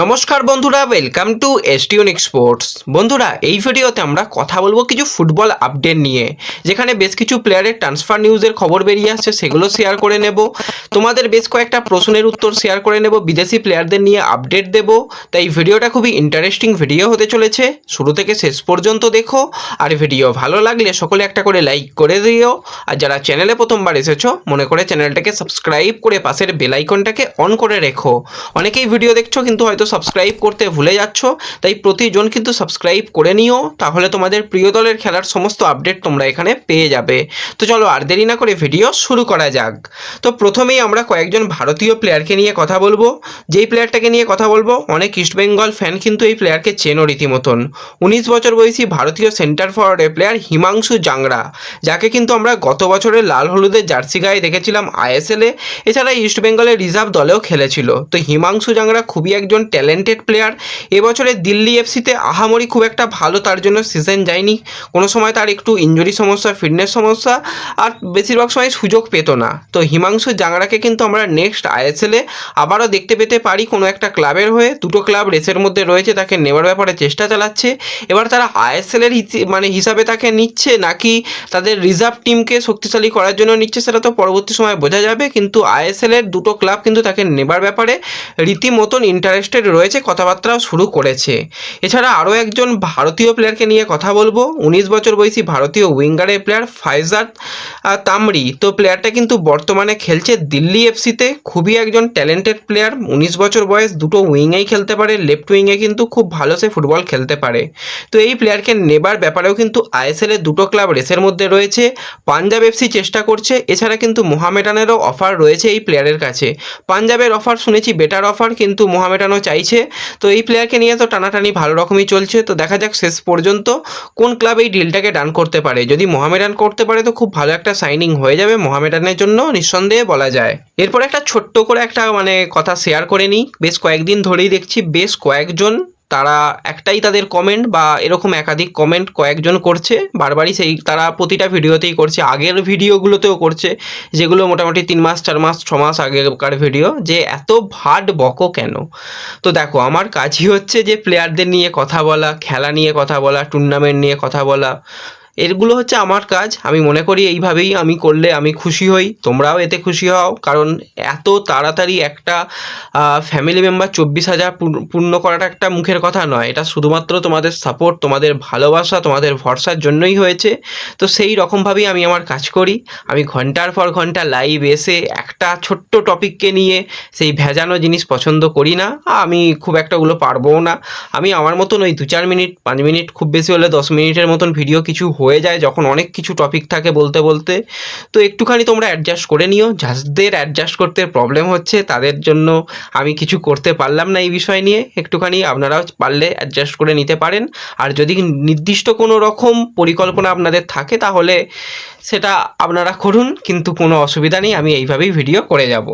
নমস্কার বন্ধুরা welcome to এসটিউনিক sports বন্ধুরা, এই ভিডিওতে আমরা কথা বলব কিছু ফুটবল আপডেট নিয়ে, যেখানে বেশ কিছু প্লেয়ারের ট্রান্সফার নিউজের খবর বেরিয়ে আসছে, সেগুলো শেয়ার করে নেব। তোমাদের বেশ কয়েকটা প্রশ্নের উত্তর শেয়ার করে নেব, বিদেশি প্লেয়ারদের নিয়ে আপডেট দেব। তাই ভিডিওটা খুবই ইন্টারেস্টিং ভিডিও হতে চলেছে। শুরু থেকে শেষ পর্যন্ত দেখো। আর ভিডিও ভালো লাগলে সকলে একটা করে লাইক করে দিও। আর যারা চ্যানেলে প্রথমবার এসেছ, মনে করে চ্যানেলটাকে সাবস্ক্রাইব করে পাশের বেলাইকনটাকে অন করে রেখো। অনেকেই ভিডিও দেখছ, কিন্তু হয়তো সাবস্ক্রাইব করতে ভুলে যাচ্ছ, তাই প্রতিজন কিন্তু সাবস্ক্রাইব করে নিও, তাহলে তোমাদের প্রিয় দলের খেলার সমস্ত আপডেট তোমরা এখানে পেয়ে যাবে। তো চলো আর দেরি না করে ভিডিও শুরু করা যাক। তো প্রথমেই আমরা কয়েকজন ভারতীয় প্লেয়ারকে নিয়ে কথা বলব। যেই প্লেয়ারটাকে নিয়ে কথা বলব, অনেক ইস্টবেঙ্গল ফ্যান কিন্তু এই প্লেয়ারকে চেনো রীতিমতন। উনিশ বছর বয়সী ভারতীয় সেন্টার ফরওয়ার্ডের প্লেয়ার হিমাংশু জাংরা, যাকে কিন্তু আমরা গত বছরের লাল হলুদের জার্সি গায়ে দেখেছিলাম আইএসএলে এছাড়া ইস্টবেঙ্গলের রিজার্ভ দলেও খেলেছিল। তো হিমাংশু জাংরা খুবই একজন ট্যালেন্টেড প্লেয়ার এবছরে দিল্লি এফসিতে আহামরি খুব একটা ভালো তার জন্য সিজন যায়নি। কোনো সময় তার একটু ইঞ্জুরি সমস্যা ফিটনেস সমস্যা, আর বেশিরভাগ সময় সুযোগ পেত না। তো হিমাংশু জাংরাকে কিন্তু আমরা নেক্সট আইএসএলে আবারও দেখতে পেতে পারি কোনো একটা ক্লাবের হয়ে। দুটো ক্লাব রেসের মধ্যে রয়েছে, তাকে নেওয়ার ব্যাপারে চেষ্টা চালাচ্ছে। এবার তারা আইএসএলের মানে হিসাবে তাকে নিচ্ছে, নাকি তাদের রিজার্ভ টিমকে শক্তিশালী করার জন্য নিচ্ছে সেটা তো পরবর্তী সময় বোঝা যাবে। কিন্তু আইএসএলের দুটো ক্লাব কিন্তু তাকে নেবার ব্যাপারে রীতিমতন ইন্টারেস্টেড রয়েছে, কথাবার্তাও শুরু করেছে। এছাড়া আরও একজন ভারতীয় প্লেয়ারকে নিয়ে কথা বলব। উনিশ বছর বয়সী ভারতীয় উইঙ্গারের প্লেয়ার ফাইজার তামরি। তো প্লেয়ারটা কিন্তু বর্তমানে খেলছে দিল্লি এফসিতে। খুবই একজন ট্যালেন্টেড প্লেয়ার উনিশ বছর বয়স, দুটো উইংয়েই খেলতে পারে। লেফট উইংয়ে কিন্তু খুব ভালো সে ফুটবল খেলতে পারে। তো এই প্লেয়ারকে নেবার ব্যাপারেও কিন্তু আইএসএলের দুটো ক্লাব রেসের মধ্যে রয়েছে। পাঞ্জাব এফসি চেষ্টা করছে। এছাড়া কিন্তু মোহামেডানেরও অফার রয়েছে এই প্লেয়ারের কাছে। পাঞ্জাবের অফার শুনেছি বেটার অফার কিন্তু মোহামেডানও চাইছে। তো এই প্লেয়ারকে নিয়ে তো টানাটানি ভালো রকমই চলছে। তো দেখা যাক শেষ পর্যন্ত কোন ক্লাব এই ডিলটাকে ডান করতে পারে। যদি মোহামেডান করতে পারে, তো খুব ভালো একটা সাইনিং হয়ে যাবে মোহামেডানের জন্য, নিঃসন্দেহে বলা যায়। এরপর একটা ছোট্ট করে একটা মানে কথা শেয়ার করে নিই। বেশ কয়েকদিন ধরেই দেখছি, বেশ কয়েকজন তারা একটাই তাদের কমেন্ট বা এরকম একাধিক কমেন্ট কয়েকজন করছে। বারবারই সেই তারা প্রতিটা ভিডিওতেই করছে। আগের ভিডিওগুলোতেও করছে, যেগুলো মোটামুটি তিন মাস, চার মাস, ছ মাস আগেকার ভিডিও যে এত ভাট বকো কেন? তো দেখো, আমার কাজই হচ্ছে যে প্লেয়ারদের নিয়ে কথা বলা, খেলা নিয়ে কথা বলা টুর্নামেন্ট নিয়ে কথা বলা। এগুলো হচ্ছে আমার কাজ। আমি মনে করি এইভাবেই আমি করলে আমি খুশি হই। তোমরাও এতে খুশি হও। কারণ এত তাড়াতাড়ি একটা ফ্যামিলি মেম্বার চব্বিশ হাজার পূর্ণ- করাটা একটা মুখের কথা নয়। এটা শুধুমাত্র তোমাদের সাপোর্ট তোমাদের ভালোবাসা, তোমাদের ভরসার জন্যই হয়েছে। তো সেই রকমভাবেই আমি আমার কাজ করি। আমি ঘণ্টার পর ঘণ্টা লাইভ এসে একটা ছোট্ট টপিককে নিয়ে সেই ভেজানো জিনিস পছন্দ করি না। আমি খুব একটা ওগুলো পারবও না। আমি আমার মতন ওই দু চার মিনিট, পাঁচ মিনিট, খুব বেশি হলে দশ মিনিটের মতন ভিডিও কিছু হয়ে যায় যখন অনেক কিছু টপিক থাকে বলতে বলতে। তো একটুখানি তোমরা অ্যাডজাস্ট করে নিও। যাদের অ্যাডজাস্ট করতে প্রবলেম হচ্ছে, তাদের জন্য আমি কিছু করতে পারলাম না এই বিষয় নিয়ে। একটুখানি আপনারাও পারলে অ্যাডজাস্ট করে নিতে পারেন। আর যদি নির্দিষ্ট কোনো রকম পরিকল্পনা আপনাদের থাকে, তাহলে সেটা আপনারা করুন। কিন্তু কোনো অসুবিধা নেই, আমি এইভাবেই ভিডিও করে যাব।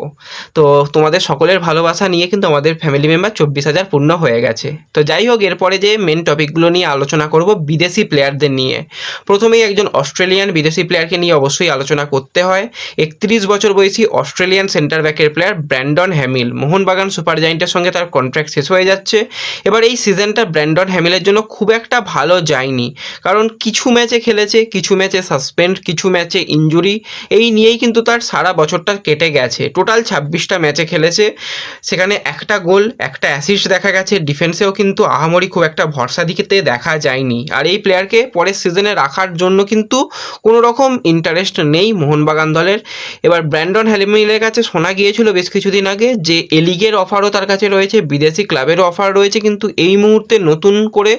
তো তোমাদের সকলের ভালোবাসা নিয়ে কিন্তু আমাদের ফ্যামিলি মেম্বার চব্বিশ হাজার পূর্ণ হয়ে গেছে। তো যাই হোক, এরপরে যে মেন টপিকগুলো নিয়ে আলোচনা করব বিদেশি প্লেয়ারদের নিয়ে। প্রথমেই একজন অস্ট্রেলিয়ান বিদেশি প্লেয়ারকে নিয়ে অবশ্যই আলোচনা করতে হয়। একত্রিশ বছর বয়সী অস্ট্রেলিয়ান সেন্টার ব্যাকের player Brandon Hamill. Mohun Bagan super জায়েন্টের সঙ্গে তার কন্ট্রাক্ট শেষ হয়ে যাচ্ছে। এবার এই সিজনটা ব্র্যান্ডন হ্যামিলের জন্য খুব একটা ভালো যায়নি। কারণ কিছু ম্যাচে খেলেছে, কিছু ম্যাচে সাসপেন্ড কিছু ম্যাচে ইঞ্জুরি এই নিয়েই কিন্তু তার সারা বছরটা কেটে গেছে। টোটাল ছাব্বিশটা ম্যাচে খেলেছে। সেখানে একটা গোল, একটা অ্যাসিস্ট দেখা গেছে। ডিফেন্সেও কিন্তু আহামরি খুব একটা ভরসা দিকেতে দেখা যায়নি। আর এই প্লেয়ারকে পরের সিজনে রাখার জন্য কিন্তু কোনো রকম ইন্টারেস্ট নেই মোহনবাগান দলের। এবার ব্র্যান্ডন হ্যালিমিলের কাছে শোনা গিয়েছিল বেশ কিছুদিন আগে যে এলিগের অফারও তার কাছে রয়েছে, বিদেশি ক্লাবেরও অফার রয়েছে, কিন্তু এই মুহূর্তে নতুন করে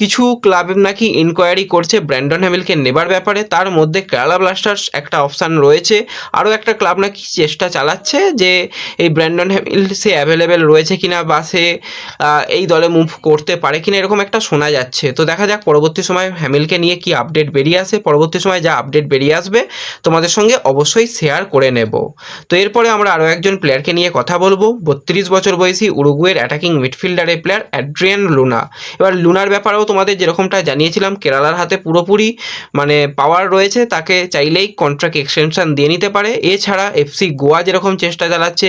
কিছু ক্লাব নাকি ইনকোয়ারি করছে ব্র্যান্ডন হ্যামিলকে নেবার ব্যাপারে। তার মধ্যে কেরালা ব্লাস্টার্স একটা অপশান রয়েছে, আরও একটা ক্লাব নাকি চেষ্টা চালাচ্ছে যে এই ব্র্যান্ডন হ্যামিল সে অ্যাভেলেবেল রয়েছে কিনা বা সে এই দলে মুভ করতে পারে কিনা, এরকম একটা শোনা যাচ্ছে। তো দেখা যাক পরবর্তী সময় হ্যামিলকে নিয়ে কি আপডেট আপডেট বেরিয়ে আসে, পরবর্তী সময় যা আপডেট বেরিয়ে আসবে তোমাদের সঙ্গে অবশ্যই শেয়ার করে নেব। তো এরপরে আমরা আরও একজন প্লেয়ারকে নিয়ে কথা বলব। বত্রিশ বছর বয়সী উরুগুয়ের অ্যাটাকিং মিডফিল্ডারের প্লেয়ার অ্যাড্রিয়ান লুনা এবার লুনার ব্যাপারেও তোমাদের যেরকমটা জানিয়েছিলাম, কেরালার হাতে পুরোপুরি মানে পাওয়ার রয়েছে, তাকে চাইলেই কন্ট্রাক্ট এক্সটেনশন দিয়ে নিতে পারে। এছাড়া এফসি গোয়া যেরকম চেষ্টা চালাচ্ছে,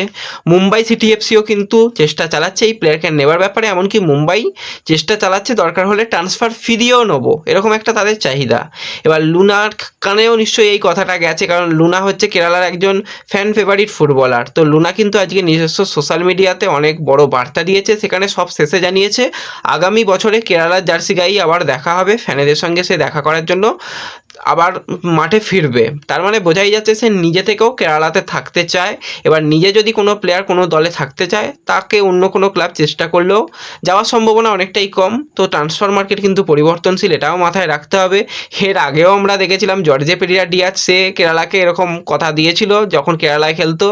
মুম্বাই সিটি এফসিও কিন্তু চেষ্টা চালাচ্ছে এই প্লেয়ারকে নেওয়ার ব্যাপারে। এমনকি মুম্বাই চেষ্টা চালাচ্ছে, দরকার হলে ট্রান্সফার ফি দিয়েও নেব। এরকম একটা তাদের চাহিদা। এবার লুনার কানেও নিশ্চয়ই এই কথাটা গেছে, কারণ লুনা হচ্ছে কেরালার একজন ফ্যান ফেভারিট ফুটবলার তো লুনা কিন্তু আজকে নিজস্ব সোশ্যাল মিডিয়াতে অনেক বড় বার্তা দিয়েছে, সেখানে সব শেষে জানিয়েছে, আগামী বছরে কেরালার জার্সি গাই আবার দেখা হবে ফ্যানেদের সঙ্গে সে দেখা করার জন্য। আবার মাঠে ফিরবে। তার মানে বোঝাই যাচ্ছে সে নিজে থেকেও কেরালাতে থাকতে চায়। এবার নিজে যদি কোনো প্লেয়ার কোনো দলে থাকতে চায়, তাকে অন্য কোনো ক্লাব চেষ্টা করলেও যাওয়ার সম্ভাবনা অনেকটাই কম। তো ট্রান্সফার মার্কেট কিন্তু পরিবর্তনশীল, এটাও মাথায় রাখতে হবে। এর আগেও আমরা দেখেছিলাম জর্জে পেরিয়া ডিয়াজ, সে কেরালাকে এরকম কথা দিয়েছিল যখন কেরালায় খেলতো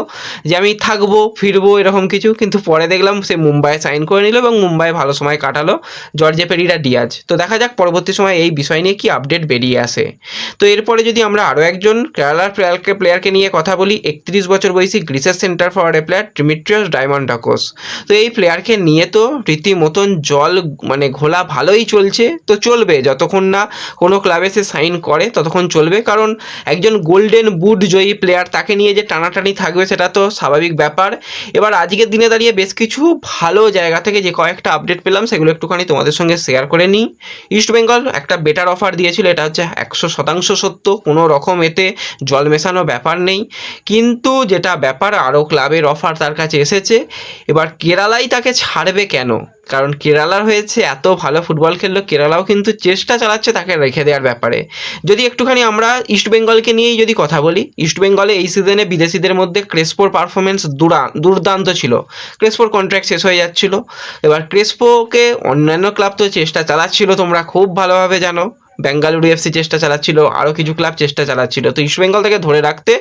যে, আমি থাকব, ফিরবো, এরকম কিছু। কিন্তু পরে দেখলাম সে মুম্বাইয়ে সাইন করে নিল এবং মুম্বাইয়ে ভালো সময় কাটালো জর্জে পেরিরা ডিয়াজ। তো দেখা যাক পরবর্তী সময় এই বিষয় নিয়ে কি আপডেট বেরিয়ে আসে। তো এরপরে যদি আমরা আরও একজন কেরালার প্লেয়ারকে প্লেয়ারকে নিয়ে কথা বলি, একত্রিশ বছর বয়সী গ্রিসের centre forward player Dimitrios Diamantakos তো এই প্লেয়ারকে নিয়ে তো রীতিমতন জল মানে ঘোলা ভালোই চলছে। তো চলবে, যতক্ষণ না কোনো ক্লাবে সে সাইন করে, ততক্ষণ চলবে। কারণ একজন গোল্ডেন বুট জয়ী প্লেয়ার তাকে নিয়ে যে টানাটানি থাকবে, সেটা তো স্বাভাবিক ব্যাপার। এবার আজকের দিনে দাঁড়িয়ে বেশ কিছু ভালো জায়গা থেকে যে কয়েকটা আপডেট পেলাম, সেগুলো একটুখানি তোমাদের সঙ্গে শেয়ার করে নিই। ইস্ট বেঙ্গল একটা বেটার অফার দিয়েছিল, এটা হচ্ছে একশো শতাংশ সত্য, কোনো রকম এতে জল মেশানো ব্যাপার নেই। কিন্তু যেটা ব্যাপার আরও ক্লাবের অফার তার কাছে এসেছে। এবার কেরালাই তাকে ছাড়বে কেন? কারণ কেরালার হয়েছে, এত ভালো ফুটবল খেললো, কেরালাও কিন্তু চেষ্টা চালাচ্ছে তাকে রেখে দেওয়ার ব্যাপারে। যদি একটুখানি আমরা ইস্টবেঙ্গলকে নিয়েই যদি কথা বলি ইস্টবেঙ্গলে এই সিজনে বিদেশিদের মধ্যে ক্রেসপোর পারফরমেন্স দুরা, দুর্দান্ত ছিল। ক্রেসপোর কন্ট্রাক্ট শেষ হয়ে যাচ্ছিল। এবার ক্রেসপোকে অন্যান্য ক্লাব তো চেষ্টা চালাচ্ছিল, তোমরা খুব ভালোভাবে জানো। বেঙ্গালুরু এফসি চেষ্টা চালাচ্ছিল, আরও কিছু ক্লাব চেষ্টা চালাচ্ছিল। তো ইস্ট বেঙ্গল থেকে ধরে রাখতে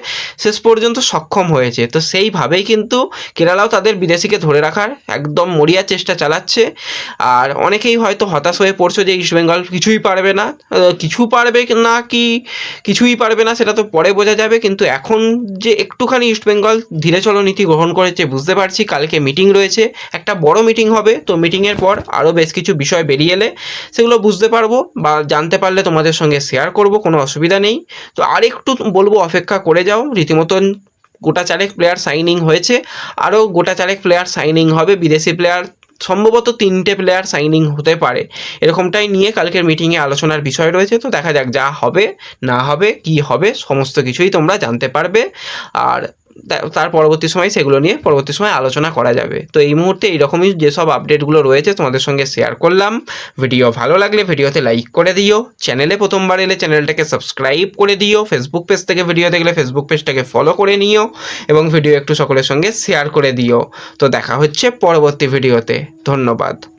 শেষ পর্যন্ত সক্ষম হয়েছে। তো সেইভাবেই কিন্তু কেরালাও তাদের বিদেশিকে ধরে রাখার একদম মরিয়া চেষ্টা চালাচ্ছে। আর অনেকেই হয়তো হতাশ হয়ে পড়ছে যে ইস্ট বেঙ্গল কিছুই পারবে না। কিছু পারবে না কি, কিছুই পারবে না সেটা তো পরে বোঝা যাবে। কিন্তু এখন যে একটুখানি ইস্ট বেঙ্গল ধীরে চলো নীতি গ্রহণ করেছে, বুঝতে পারছি। কালকে মিটিং রয়েছে, একটা বড় মিটিং হবে। তো মিটিংয়ের পর আরও বেশ কিছু বিষয় বেরিয়ে এলে সেগুলো বুঝতে পারব বা জানতে পারলে তোমাদের সঙ্গে শেয়ার করব, কোনো অসুবিধা নেই। তো আরেকটু বলব, অপেক্ষা করে যাও। রীতিমতন গোটা চারেক প্লেয়ার সাইনিং হয়েছে। আরও গোটা চারেক প্লেয়ার সাইনিং হবে। বিদেশি প্লেয়ার সম্ভবত তিনটে প্লেয়ার সাইনিং হতে পারে। এরকমটাই নিয়ে কালকের মিটিংয়ে আলোচনার বিষয় রয়েছে। তো দেখা যাক যা হবে, না হবে, কি হবে, সমস্ত কিছুই তোমরা জানতে পারবে। আর তার পরবর্তী সময় সেগুলো নিয়ে পরবর্তী সময় আলোচনা করা যাবে। তো এই মুহূর্তে এইরকমই যেসব আপডেটগুলো রয়েছে তোমাদের সঙ্গে শেয়ার করলাম। ভিডিও ভালো লাগলে ভিডিওতে লাইক করে দিও। চ্যানেলে প্রথমবার এলে চ্যানেলটাকে সাবস্ক্রাইব করে দিও। ফেসবুক পেজ থেকে ভিডিও দেখলে ফেসবুক পেজটাকে ফলো করে নিও এবং ভিডিও একটু সকলের সঙ্গে শেয়ার করে দিও। তো দেখা হচ্ছে পরবর্তী ভিডিওতে ধন্যবাদ।